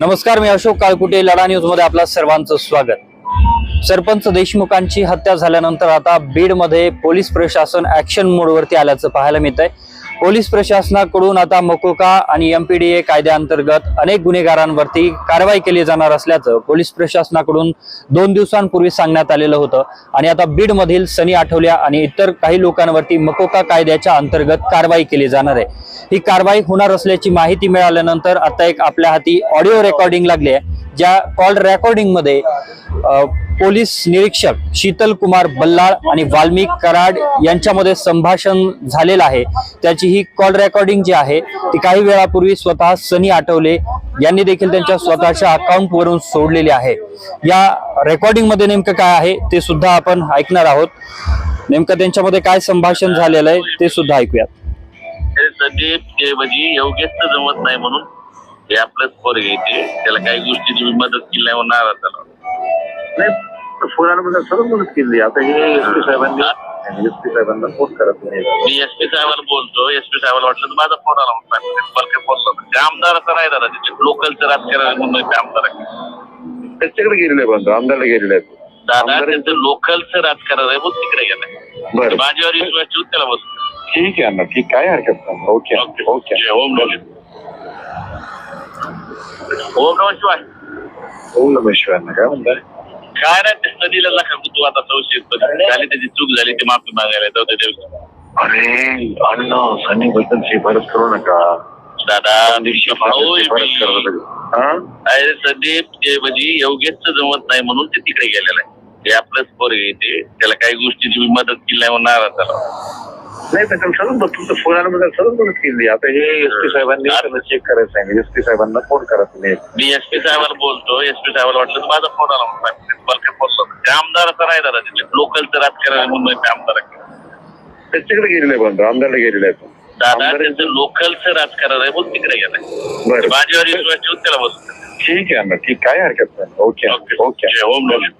नमस्कार मी अशोक काळकुटे लढा न्यूजमध्ये आपलं सर्वांचं स्वागत. सरपंच देशमुखांची हत्या झाल्यानंतर आता बीडमध्ये पोलीस प्रशासन ऍक्शन मोडवरती आल्याचं पाहायला मिळत आहे पोलीस प्रशासनाकडून आता मकोका आणि एम पी डी ए कायद्याअंतर्गत अनेक गुन्हेगारांवरती कारवाई केली जाणार असल्याचं पोलीस प्रशासनाकडून दोन दिवसांपूर्वी सांगण्यात आलेलं होतं. आणि आता बीडमधील सनी आठवल्या आणि इतर काही लोकांवरती मकोका कायद्याच्या अंतर्गत कारवाई केली जाणार आहे. ही कारवाई होणार असल्याची माहिती मिळाल्यानंतर आता एक आपल्या हाती ऑडिओ रेकॉर्डिंग लागली आहे ज्या कॉल रेकॉर्डिंगमध्ये पोलीस निरीक्षक शीतल कुमार बल्लाळ आणि वाल्मिक कराड यांच्यामध्ये संभाषण झालेलं आहे. त्याची ही कॉल रेकॉर्डिंग जी आहे ती काही वेळापूर्वी स्वतः सनी आठवले यांनी देखील त्यांच्या स्वतःच्या अकाउंट वरून सोडलेली आहे. या रेकॉर्डिंगमध्ये नेमकं काय आहे ते सुद्धा आपण ऐकणार आहोत. नेमकं त्यांच्यामध्ये काय संभाषण झालेलं आहे ते सुद्धा ऐकूयात. म्हणजे योग्यच जमत नाही म्हणून हे आपलंच पोर घ्यायचे. त्याला काही गोष्टी मदत केली नाही नाराज झाला. नाही फोनामध्ये सर्व मदत केली. आता हे एस पी साहेबांनी एस पी साहेबांना फोन करत नाही. मी एस पी साहेबाला बोलतो. एस पी साहेबाला वाटलं तर माझा फोन आला म्हणून काही बोललो नाही. ते आमदार असं नाही दादा तिथे लोकलचं राजकारण म्हणून ते आमदार. त्याच्याकडे गेलेले बंधू. आमदारला गेलेले आहेत. दादा त्यांचं लोकलचं राजकारण आहे म्हणून तिकडे गेलाय बरं. माझ्यावर विश्वास ठेवून त्याला बस ठीक आहे ना ठीक काय हरकत नाही. Okay okay. ओम नमः ओम नमः शिवाय. ओम नमः शिवाय काय म्हणताय? काय नाही ते नदीला नका तू आता संशयित झाली त्याची चूक झाली ते माफी मागायला जाऊ दे देव अरे अण्णा सनी बद्दल शिफारस करू नका. दादा भाऊ शिफारस करू मी- नका. हा? अरे संदीप ते म्हणजे योग्यच जमत नाही म्हणून ते तिकडे गेलेलं आहे. ते आपलंच पोर ते. त्याला काही गोष्टीची मी मदत केली नाही म्हणून नाराज झाला. नाही त्याच्याला सर्व तुमचं फोनामध्ये सर्व मदत केली. आता हे एस पी साहेबांनी चेक करायला सांगितलं एस पी साहेबांना फोन करा तुम्ही. मी एस पी साहेबाला बोलतो. एस पी साहेबाला वाटलं तर माझा फोन आला म्हणून सांगितलं. मला काही बोललो नाही. ते आमदार असं नाही दादा तिथे लोकलचं राजकारण म्हणून ते आमदार. त्याच्याकडे गेलेले बंधू आमदारला गेलेले आहेत दादा आमदार- त्यांचं लोकलचं राजकारण आहे म्हणून तिकडे गेलाय बरं. माझ्यावर विश्वास ठेवून त्याला बसतो ठीक आहे ना ठीक काय हरकत नाही. Okay okay. जय ओम नमः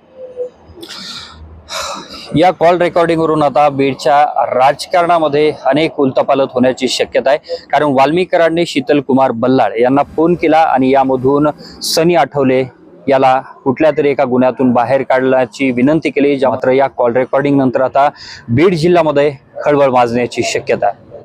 या कॉल रेकॉर्डिंगवरून आता बीडच्या राजकारणामध्ये अनेक उलथापालथ होण्याची शक्यता आहे. कारण वाल्मिक कराडने शीतल कुमार बल्लाळ यांना फोन केला आणि यामधून सनी आठवले याला कुठल्या तरी एका गुन्ह्यातून बाहेर काढण्याची विनंती केली ज्या मात्र या कॉल रेकॉर्डिंग नंतर आता बीड जिल्ह्यामध्ये खळबळ माजण्याची शक्यता आहे.